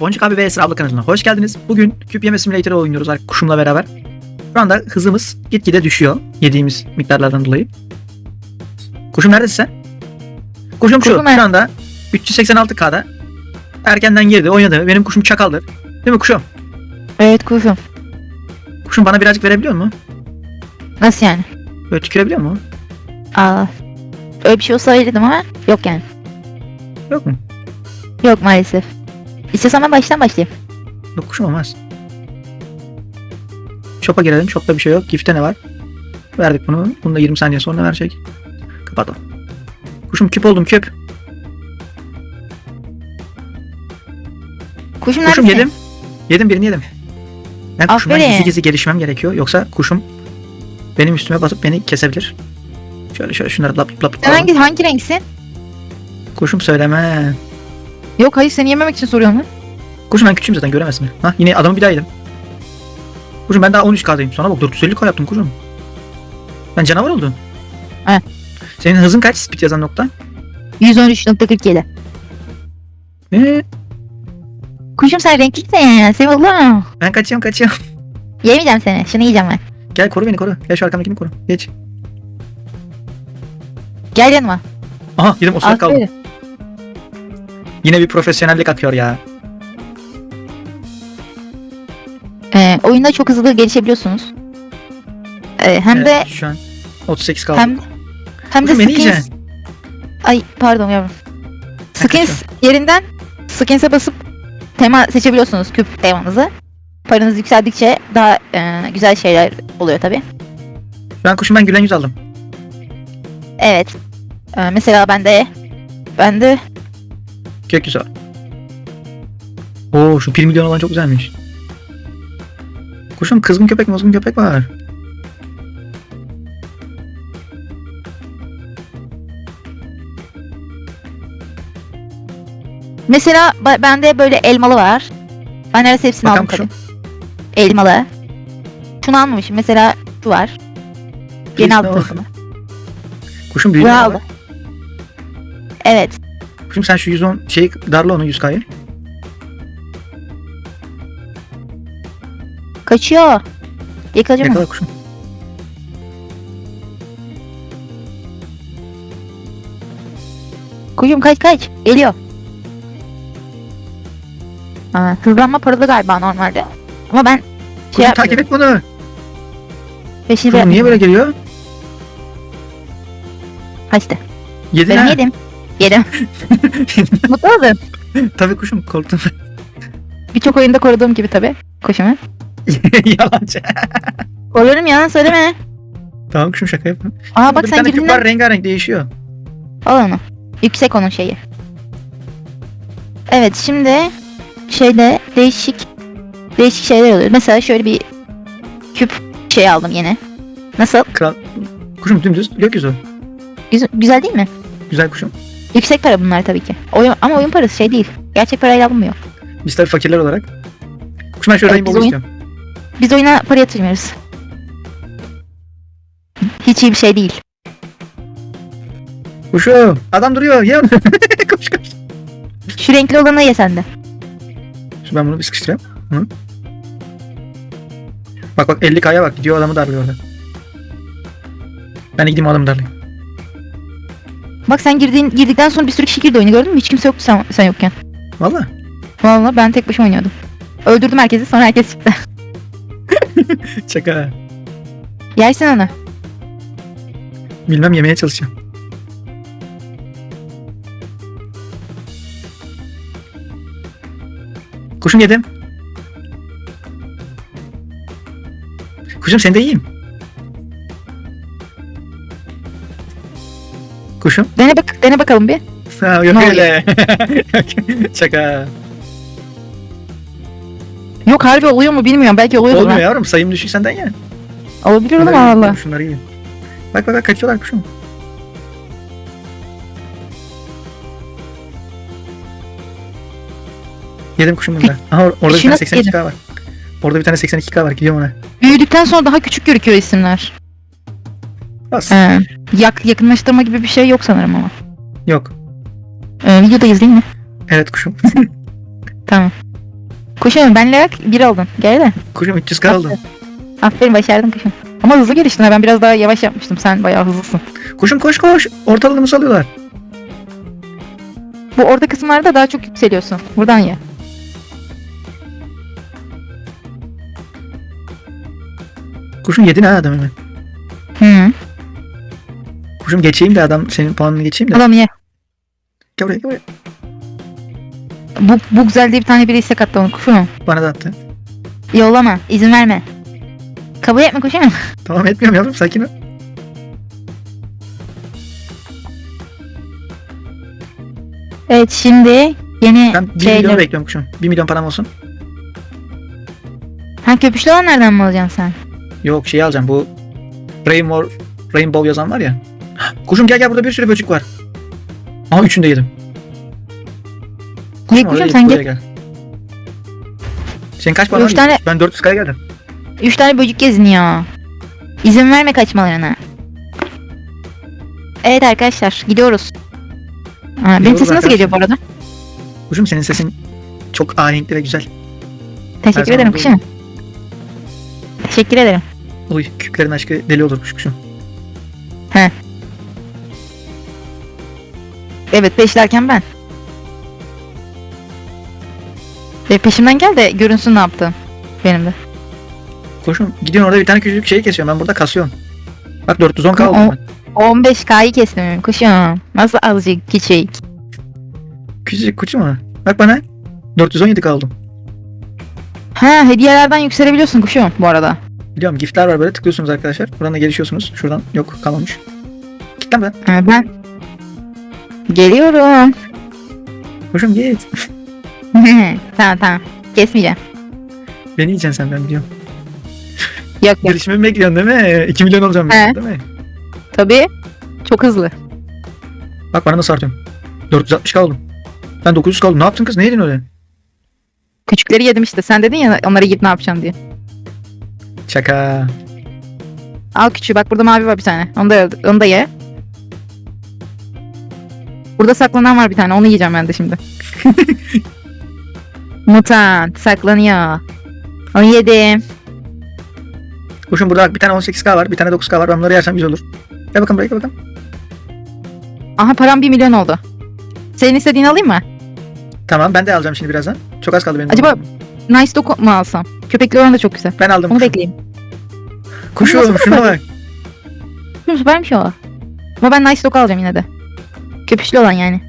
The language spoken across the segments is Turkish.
Boncuk abi ve Esra abla kanalına hoş geldiniz. Bugün küp yeme simülatörü oynuyoruz ar- kuşumla beraber. Şu anda hızımız gitgide düşüyor yediğimiz miktarlardan dolayı. Kuşum neredesin sen? Kuşum şu, Kuşum şu anda 386K'da erkenden girdi oynadı. Benim kuşum çakaldır. Değil mi kuşum? Evet kuşum. Kuşum bana birazcık verebiliyor mu? Nasıl yani? Böyle tükürebiliyor mu? Aa, öyle bir şey olsa verirdim ama yok yani. Yok mu? Yok maalesef. İstiyorsan ben baştan başlayayım. Yok kuşum olmaz. Shop'a girelim. Shop'ta bir şey yok. Gift'te ne var? Verdik bunu. Bunu da 20 saniye sonra verecek. Kapat o. Kuşum küp oldum küp. Kuşum Kuşum neredesin? yedim. Yedim birini yedim. Ben kuşumdan Aferin. gizli gizli gelişmem gerekiyor. Yoksa kuşum benim üstüme basıp beni kesebilir. Şöyle şöyle şunları lap lap lap. Sen hangi, hangi renksin? Kuşum söyleme. Yok hayır seni yememek için soruyorum lan. Kuşum ben küçüğüm zaten göremezsin. Ha yine adamı bir daha yedim. Kuşum ben daha 13K'dayım. Sonra bak 450 K yaptım kuşum. Ben canavar oldum. He. Senin hızın kaç speed yazan nokta? 113.47. Ee, Kuşum sen renklisin. Sen oğlum. ben kaçıyorum kaçıyorum. Yemeyeceğim seni. Şunu yiyeceğim ben. Gel koru beni koru. Gel şu arkamdakini koru. Geç. Gel yanıma. Aha yedim o sıra kaldı. Yine bir profesyonellik akıyor ya. Ee, oyunda çok hızlı gelişebiliyorsunuz. Ee, hem de Evet, şu an 38 kaldı. hem hem de beni skins. yiyeceksin. Ay pardon yavrum. Skins yerinden skins'e basıp tema seçebiliyorsunuz küp temanızı. Paranız yükseldikçe daha e, güzel şeyler oluyor tabi. An kuşum ben gülen yüz aldım. Evet. Ee, mesela bende bende Gökyüzü var. Oo şu 1 milyon olan çok güzelmiş. Kuşum kızgın köpek mozgun köpek var. mesela ba- bende böyle elmalı var. Ben neredeyse hepsini Bakalım aldım tabi. kuşum. Elmalı. Şunu almamışım. Mesela şu var. Yeni Birisi aldım o. tabii bunu. Kuşum büyüdü. Bunu aldım. Evet. Kuşum sen şu 110 şeyi darla onu 100k'yı. Kaçıyor. Yakalayacağım onu. Yakala kuşum. Kuyum kaç kaç. Geliyor. Aa, hızlanma paralı galiba normalde. Ama ben şey Kuşum takip yapmıyorum. et bunu. Peşini Kuşum niye böyle geliyor? Kaçtı. Yedin Ben ha. yedim. Yedim. Mutlu oldum. Tabii kuşum korktum. Birçok oyunda koruduğum gibi tabii. Kuşumu. Yalancı. Koruyorum yalan söyleme. tamam kuşum şaka yapma. Aa bak bir sen tane küp var girdiğinden rengarenk değişiyor. al onu. Yüksek onun şeyi. Evet şimdi şeyde değişik değişik şeyler oluyor. Mesela şöyle bir küp şey aldım yine. Nasıl? Kral. Kuşum dümdüz gökyüzü. Güzel, güzel değil mi? Güzel kuşum. Yüksek para bunlar tabii ki. Oyun, ama oyun parası şey değil. Gerçek parayla alınmıyor. Biz tabii fakirler olarak. Kuşum ben şöyle Evet, biz oyun- istiyorum. Biz oyuna para yatırmıyoruz. Hiç iyi bir şey değil. Kuşum. Adam duruyor. Ye onu. koş koş. Şu renkli olanı ye sen de. Şimdi ben bunu bir sıkıştırayım. Hı. Bak bak 50k'ya bak gidiyor adamı darlıyor orada. Ben de gideyim o adamı darlayayım. Bak sen girdiğin, girdikten sonra bir sürü kişi girdi oyunu gördün mü? Hiç kimse yoktu sen, sen yokken. Valla. Vallahi ben tek başıma oynuyordum. Öldürdüm herkesi sonra herkes çıktı. Şaka. Yersin onu. Bilmem yemeye çalışacağım. Kuşum yedim. Kuşum seni de yiyeyim. Kuşum. Dene, bak, dene bakalım bir. Ha, yok Ne öyle. Şaka. Yok harbi oluyor mu bilmiyorum. Belki oluyordur. Olmuyor yavrum sayım düşük senden ya. Olabilir oğlum Şunları Allah. yiyin, Şunları yiyin. Bak bak bak kaçıyorlar kuşum. Yedim kuşum bunda. Aha or- orada bir tane 82k var. Orada bir tane 82k var. Gidiyorum ona. Büyüdükten sonra daha küçük gözüküyor isimler. Bas. Yak, yakınlaştırma gibi bir şey yok sanırım ama. Yok. Ee, videodayız değil mi? Evet kuşum. Tamam. Kuşum benle bak bir oldun. Gel de. Kuşum 300 kaldım. Aferin başardın kuşum. Ama hızlı geliştin ha. Ben biraz daha yavaş yapmıştım. Sen bayağı hızlısın. Kuşum koş koş. Ortalığımı salıyorlar. Bu orta kısımlarda daha çok yükseliyorsun. Buradan ye. Kuşum yedin ha adam hemen. Hı. Kuşum geçeyim de adam senin puanını geçeyim de. Adam ye. Gel buraya gel buraya. Bu, bu güzel diye bir tane biri istek attı onu kuşum. Bana da attı. Yollama. izin verme. Kabul etme kuşum. Tamam etmiyorum yavrum sakin ol. Evet şimdi yeni Ben 1 milyon şeyler. bekliyorum kuşum. 1 milyon param olsun. Ha köpüşlü olan nereden mi alacaksın sen? Yok şey alacağım bu Rainbow, Rainbow yazan var ya. Kuşum gel gel burada bir sürü böcek var. Aha üçünü de yedim. Kuşum git, sen gel. gel. Senin kaç paran Üç tane- Ben 400 kaya geldim. Üç tane böcek geziniyor. İzin verme kaçmalarına. Evet arkadaşlar gidiyoruz. Ha, benim sesim nasıl geliyor bu arada? Kuşum senin sesin çok ahenkli ve güzel. Teşekkür ederim kuşum. Teşekkür ederim. Oy küplerin aşkı deli olurmuş kuşum. Evet peşlerken ben. Ve peşimden gel de görünsün ne yaptığım. Benim de. Kuşum gidiyorsun orada bir tane küçücük şey kesiyorum ben burada kasıyorum. Bak 410 O- kaldım ben. 15K'yı kestim kuşum. Nasıl azıcık küçük. Küçücük kuçu mu? Bak bana 417 kaldım. Ha hediyelerden yükselebiliyorsun kuşum bu arada. Biliyorum giftler var böyle tıklıyorsunuz arkadaşlar. Buradan da gelişiyorsunuz. Şuradan yok kalmamış. Git lan ben. Ha, ben geliyorum. Kuşum git. tamam tamam. Kesmeyeceğim. Beni yiyeceksin sen ben biliyorum. Yok yok. Gelişmemi bekliyorsun değil mi? 2 milyon olacağım He. değil mi? Tabii. Çok hızlı. Bak bana nasıl artıyorum. 460 kaldım. Ben 900 kaldım. Ne yaptın kız? Ne yedin öyle? Küçükleri yedim işte. Sen dedin ya onları yiyip ne yapacağım diye. Şaka. Al küçüğü. Bak burada mavi var bir tane. Onu da, onu da ye. Burada saklanan var bir tane. Onu yiyeceğim ben de şimdi. Mutant. Saklanıyor. Onu yedim. Kuşum burada bak bir tane 18k var. Bir tane 9k var. Ben bunları yersem güzel olur. Gel bakalım buraya gel bakalım. Aha param 1 milyon oldu. Senin istediğini alayım mı? Tamam ben de alacağım şimdi birazdan. Çok az kaldı benim. Acaba- Nice Dog mu alsam? Köpekli olan da çok güzel. Ben aldım. Onu kuşum. bekleyeyim. Kuşum şuna bak. Hı, Süpermiş o. Ama ben Nice Dog alacağım yine de. Köpüşlü olan yani.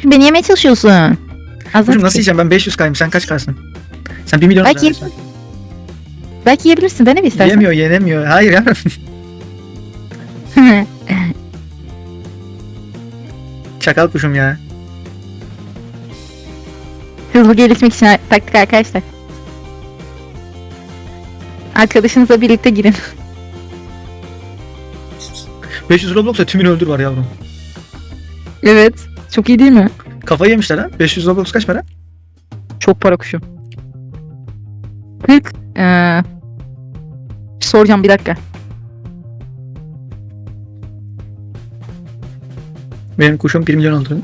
Şimdi beni yemeye çalışıyorsun. Az Kuşum daha nasıl yiyeceğim? Ben 500 kayım. Sen kaç kaysın? Sen 1 milyon Belki. Belki yiyebilirsin. Dene bir istersen. Yemiyor yenemiyor. Hayır yavrum. Çakal kuşum ya. Hızlı gelişmek için taktik arkadaşlar. Arkadaşınızla birlikte girin. 500 Roblox'a tümünü öldür var yavrum. Evet. Çok iyi değil mi? Kafayı yemişler ha. 500 Roblox kaç para? Çok para kuşum. 40 ee, soracağım bir dakika. Benim kuşum 1 milyon oldu.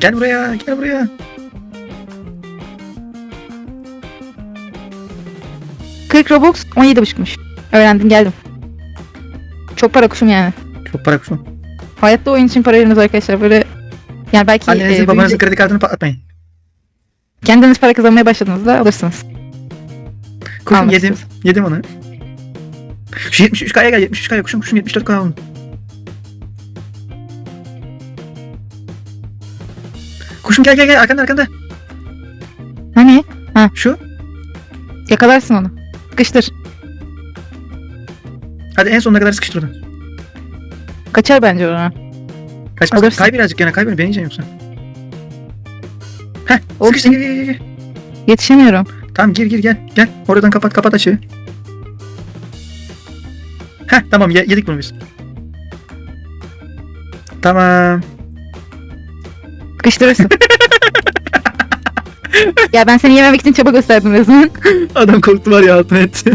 Gel buraya, gel buraya. Kırk Robux 17.5'muş. Öğrendim geldim. Çok para kuşum yani. Çok para kuşum. Hayatta oyun için para veriniz arkadaşlar. Böyle yani belki Annenizin e, babanızın kredi kartını patlatmayın. kendiniz para kazanmaya başladığınızda alırsınız. Kuşum Almak yedim. istiyorsun. Yedim onu. Şu 73k'ya gel 73k'ya kuşum kuşum 74k alın. Kuşum gel gel gel arkanda arkanda. Hani Şu. yakalarsın onu. Sıkıştır. Hadi en sonuna kadar sıkıştır onu. Kaçar bence ona. Kaçmaz. Alırsın. Kay birazcık gene kay beni. Yiyeceksin yoksa. Heh Olsun. sıkıştır gir gir gir. Yetişemiyorum. Tamam gir gir gel. Gel. Oradan kapat kapat açığı. Heh tamam ye- yedik bunu biz. Tamam. Sıkıştırırsın. ya ben seni yememek için çaba gösterdim resmen. Adam korktu var ya altına etti.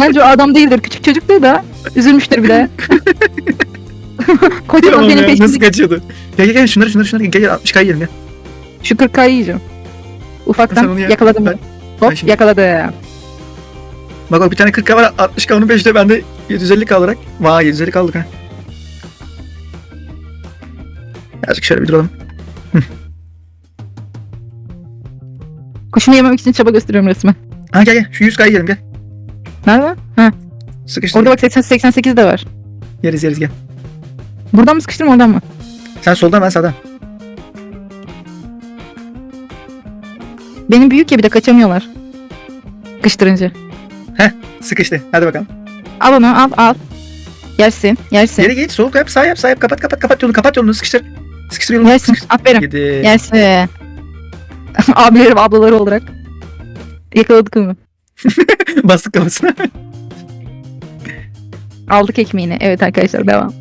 Bence o adam değildir. Küçük çocuktur da. Üzülmüştür bir de. Kocaman Tamam benim ya, nasıl peşimde. kaçıyordu? Gel gel gel şunları şunları şunları gel gel 60 kay yiyelim gel. Şu 40K'yı yiyeceğim. Sen Ufaktan onu ya- yakaladım. ben- Hop ben şimdi- yakaladım. Bak bak bir tane 40 k var 60 k onun 5'te bende 750 k olarak. Vay 750 kaldık ha. Azıcık şöyle bir duralım. Kuşunu yememek için çaba gösteriyorum resmen. Ha gel gel şu 100 kayı yiyelim gel. Nerede? Ha. Sıkıştır. Orada bak 80 88 de var. Yeriz yeriz gel. Buradan mı sıkıştırma oradan mı? Sen soldan ben sağdan. Benim büyük ya bir de kaçamıyorlar. Sıkıştırınca. Sıkıştı. Hadi bakalım. Al onu al al. Yersin yersin. Geri git sol yap sağ yap sağ yap kapat kapat kapat yolunu kapat yolunu sıkıştır. Sıkıştır yolunu. Yersin. Sıkıştır. Aferin. Yedi. Yersin. Abilerim ablaları olarak. Yakaladık onu. Bastık kafasına. Aldık ekmeğini. Evet arkadaşlar devam.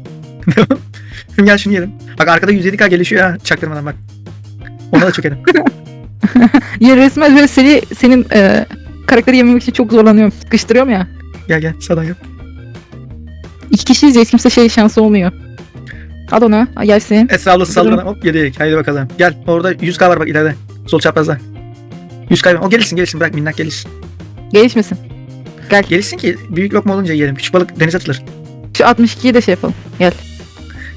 Şimdi gel şunu yiyelim. Bak arkada 107k gelişiyor ha çaktırmadan bak. Ona da çökelim. Ya resmen böyle seni, senin e, karakteri yememek için çok zorlanıyorum. Sıkıştırıyorum ya. gel gel sağdan yap. İki kişiyiz ya hiç kimse şey şansı olmuyor. Al onu. al Yersin. Esra ablası saldırına hop yedik. Haydi bakalım. Gel orada 100k var bak ileride. Sol çaprazda. 100k o gelişsin gelişsin bırak minnak gelişsin. Gelişmesin. Gel. Gelişsin ki büyük lokma olunca yiyelim. Küçük balık denize atılır. Şu 62'yi de şey yapalım. Gel.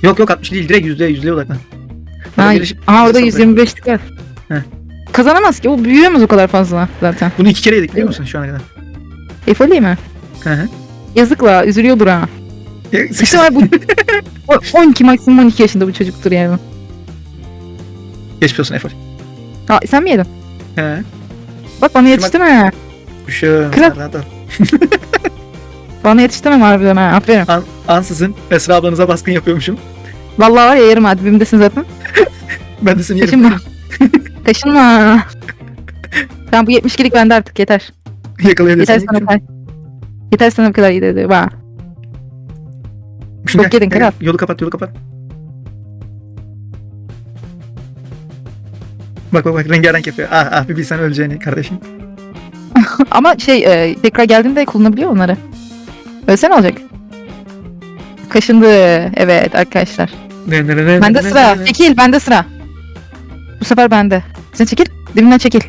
Yok yok 60 değil direkt yüzde yüzde odaklan. Ha, gelişip- Aha orada Saplayın. 125'lik var. Heh. Kazanamaz ki. O büyüyemez o kadar fazla zaten. Bunu iki kere yedik biliyor musun şu ana kadar? Efoli mi? Hı hı. Yazık la. Üzülüyordur ha. İşte bu. o- 12 maksimum 12 yaşında bu çocuktur yani. Geçmiş olsun Efor. Ha, sen mi yedin? He. Bak bana yetiştirme. Şu Kral. rahat ol. Bana yetiştirme harbiden ha. Aferin. An, ansızın Esra ablanıza baskın yapıyormuşum. Vallahi var ya yerim hadi. Zaten. Ben de seni yerim. Kaşınma. Kaşınma. Tamam bu 72'lik bende artık yeter. Yeter Yakalayabilirsin. sana bu kadar. Yeter sana bu kadar. Bak. Şimdi Çok yedin, kral. Yolu kapat yolu kapat. Bak bak bak rengarenk yapıyor. Ah ah bir bilsen öleceğini kardeşim. Ama şey e, tekrar geldiğinde kullanabiliyor onları. Ölse ne olacak? Kaşındı. Evet arkadaşlar. Bende sıra. Çekil bende sıra. Bu sefer bende. Sen çekil. Dibimden çekil.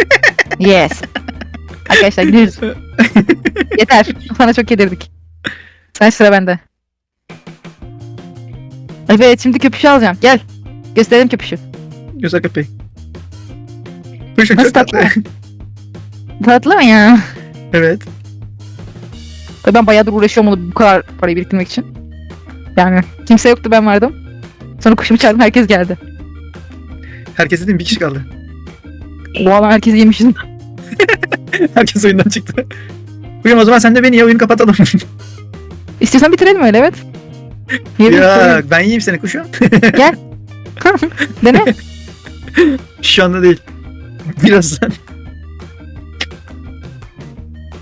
yes. Arkadaşlar gidiyoruz. Yeter. Sana çok yedirdik. Sen sıra bende. Evet şimdi köpüşü alacağım. Gel. Gösterelim köpüşü. Güzel köpeği. Nasıl tatlı. Tatlı mı ya? evet. Ben bayağıdır uğraşıyorum onu bu kadar parayı biriktirmek için. Yani kimse yoktu ben vardım. Sonra kuşumu çağırdım herkes geldi. Herkes dedim bir kişi kaldı. O alan herkes yemişiz. Herkes oyundan çıktı. Kuşum o zaman sen de beni ya oyunu kapatalım. İstiyorsan bitirelim öyle evet. Yiyelim, ya ben yiyeyim seni kuşum. Dene. Şu anda değil. Birazdan.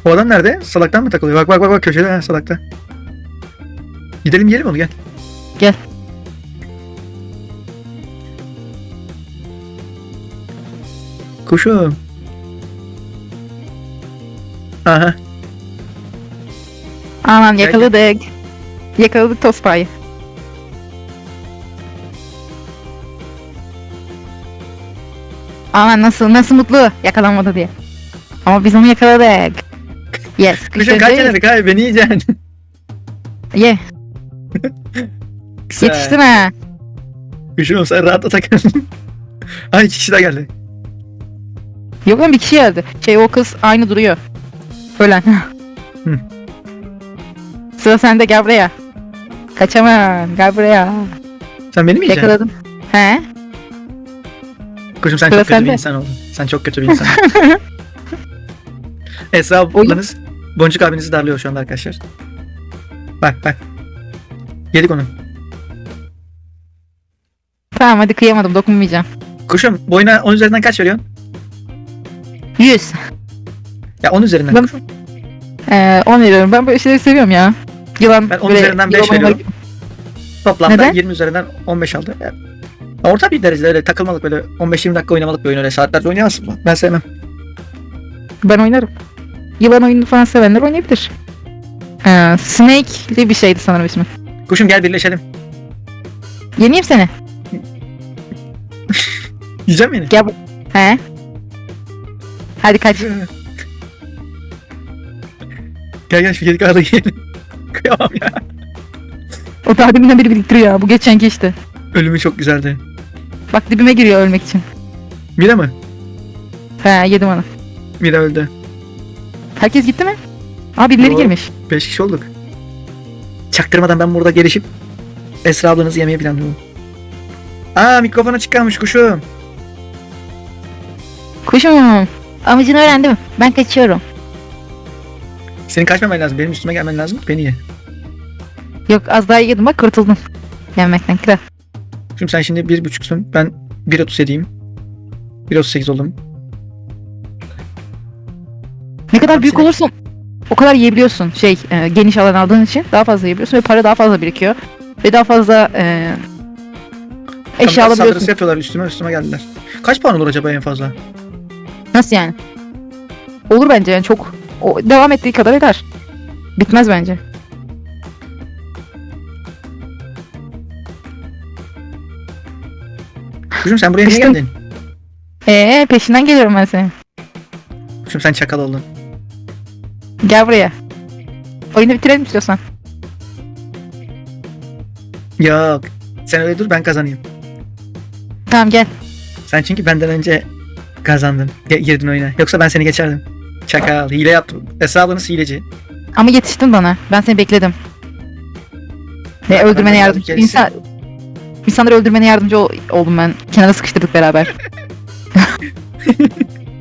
O adam nerede? Salaktan mı takılıyor? Bak bak bak bak köşede ha, salakta. Gidelim yiyelim onu gel. Gel. Kuşum. Aha. Aman Gel, yakaladık. Yakaladık Tospa'yı. Aman nasıl nasıl mutlu yakalanmadı diye. Ama biz onu yakaladık. Yes. Kuşum kaç yenerik abi beni yiyeceksin. Ye. Güzel. Yetiştin ha. Kuşum sen rahatla takıl. Ay iki kişi daha geldi. Yok lan bir kişi geldi. Şey o kız aynı duruyor. Ölen. Hı. Sıra sende gel buraya. Kaçamam gel buraya. Sen beni mi yiyeceksin? Yakaladım. He? Kuşum sen Sıra çok kötü bir sende. insan oldun. Sen çok kötü bir insan. Esra ablanız Boncuk abinizi darlıyor şu anda arkadaşlar. Bak bak. Yedik onu. Tamam hadi kıyamadım dokunmayacağım. Kuşum boyuna 10 üzerinden kaç veriyorsun? 100. Ya 10 üzerinden. Ben- Ee, 10 veriyorum. Ben böyle şeyleri seviyorum ya. Yılan Ben 10 böyle üzerinden beş yılan olmayı- veriyorum. Toplamda Neden? 20 üzerinden 15 aldı. Ya, orta bir derecede öyle takılmalık böyle 15-20 dakika oynamalık bir oyun öyle saatlerce oynayamazsın. Ben sevmem. Ben oynarım. Yılan oyunu falan sevenler oynayabilir. Ee, Snake'li bir şeydi sanırım ismi. Kuşum gel birleşelim. Yeneyim seni. Yiyeceğim beni. Gel bu. He. Hadi kaç. Gel gel şu geri kalanı yiyelim. Kıyamam ya. O daha deminden beri biriktiriyor ya. Bu geçenki işte. Ölümü çok güzeldi. Bak dibime giriyor ölmek için. Mira mı? He yedim onu. Mira öldü. Herkes gitti mi? Aa birileri Yo. girmiş. 5 kişi olduk. Çaktırmadan ben burada gelişip Esra ablanızı yemeye planlıyorum. Aa mikrofon açık kalmış kuşum. Kuşum. Amacını öğrendim. Ben kaçıyorum. Senin kaçmaman lazım. Benim üstüme gelmen lazım. Beni ye. Yok az daha yedim bak kurtuldum. Yenmekten kral. Şimdi sen şimdi 1.5'sun. Ben 1.37'yim. 1.38 oldum. Ne kadar büyük olursun o kadar yiyebiliyorsun. Şey e, geniş alan aldığın için daha fazla yiyebiliyorsun ve para daha fazla birikiyor. Ve daha fazla e, eşya Kamikaze alabiliyorsun. saldırısı yapıyorlar üstüme üstüme geldiler. Kaç puan olur acaba en fazla? Nasıl yani? Olur bence yani çok o, devam ettiği kadar eder. Bitmez bence. Kuşum sen buraya niye geldin? Ee peşinden geliyorum ben senin. Kuşum sen çakal oldun. Gel buraya. Oyunu bitirelim istiyorsan. Yok. Sen öyle dur ben kazanayım. Tamam gel. Sen çünkü benden önce kazandın. Ge- girdin oyuna. Yoksa ben seni geçerdim. Çakal. Hile yaptım. Esra ablanız hileci. Ama yetiştin bana. Ben seni bekledim. Ve öldürmene de yardımcı. geldim, İnsan, insanları öldürmene yardımcı ol- oldum ben. Kenara sıkıştırdık beraber.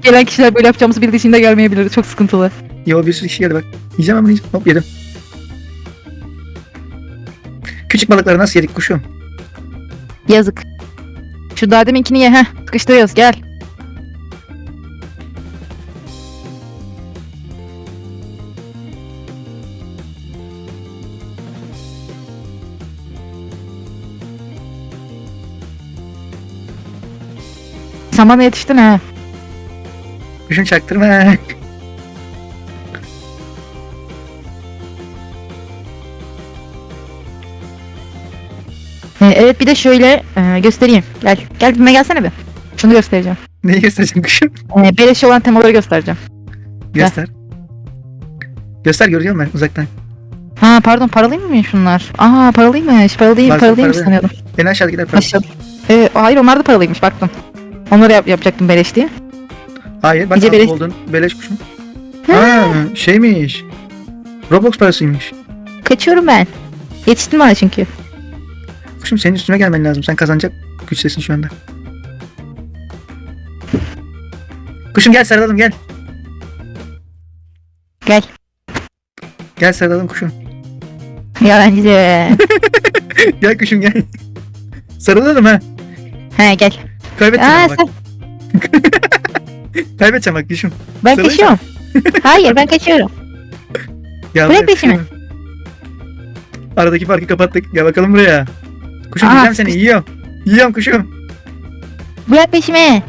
Gelen kişiler böyle yapacağımızı bildiği için de gelmeyebilir. Çok sıkıntılı. Yo bir sürü kişi geldi bak. Yiyeceğim bunu yiyeceğim. Hop yedim. Küçük balıkları nasıl yedik kuşum? Yazık. Şu daha deminkini ye. Heh, sıkıştırıyoruz. Gel. Sen bana yetiştin ha. Kuşum çaktırma. Ee, evet bir de şöyle e, göstereyim. Gel. Gel dibime gelsene bir. Şunu göstereceğim. Neyi göstereceğim kuşum? Ee, beleş olan temaları göstereceğim. Göster. Göster görüyorum ben uzaktan. Ha pardon paralı mı şunlar? Aa paralıymış. Paralı değil, Bazen paralı sanıyordum. En aşağıdakiler para. Aşağı. Ee, hayır onlar da paralıymış baktım. Onları yap- yapacaktım beleş diye. Hayır bak beleş... beleş- oldun. Beleş kuşum. Ha. Şeymiş. Roblox parasıymış. Kaçıyorum ben. Yetiştin bana çünkü. Kuşum senin üstüme gelmen lazım. Sen kazanacak güçtesin şu anda. Kuşum gel sarılalım gel. Gel. Gel sarılalım kuşum. Yalancı. Gel kuşum gel. Sarılalım ha. ha gel. Kaybedeceğim Aa, bak. sen- Kaybedeceğim bak kuşum. ben kaçıyorum. Hayır ben kaçıyorum. Gel Bırak peşimi. Aradaki farkı kapattık. Gel bakalım buraya. Kuşum Aa, yiyeceğim seni yiyorum. Yiyorum kuşum. Bırak peşimi.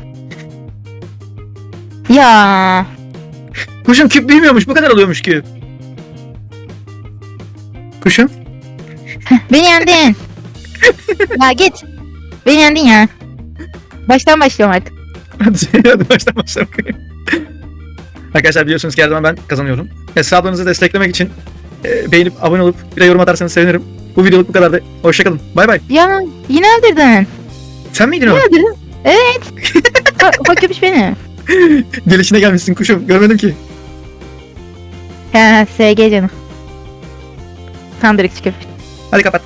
Ya. Kuşum küp büyümüyormuş. Bu kadar oluyormuş küp. Kuşum. Beni yendin. ya git. Beni yendin ya. Baştan başlıyorum artık. Hadi, hadi baştan başla bakayım. Arkadaşlar biliyorsunuz ki her zaman ben kazanıyorum. Hesabınızı desteklemek için e, beğenip abone olup bir de yorum atarsanız sevinirim. Bu videoluk bu kadardı. Hoşçakalın. Bay bay. Ya yine öldürdün. Sen miydin o? Yine öldürdün. Evet. Ka- Ufak köpüş beni. Gelişine gelmişsin kuşum. Görmedim ki. Ha, SG canım. Direkt köpüş. Hadi kapat.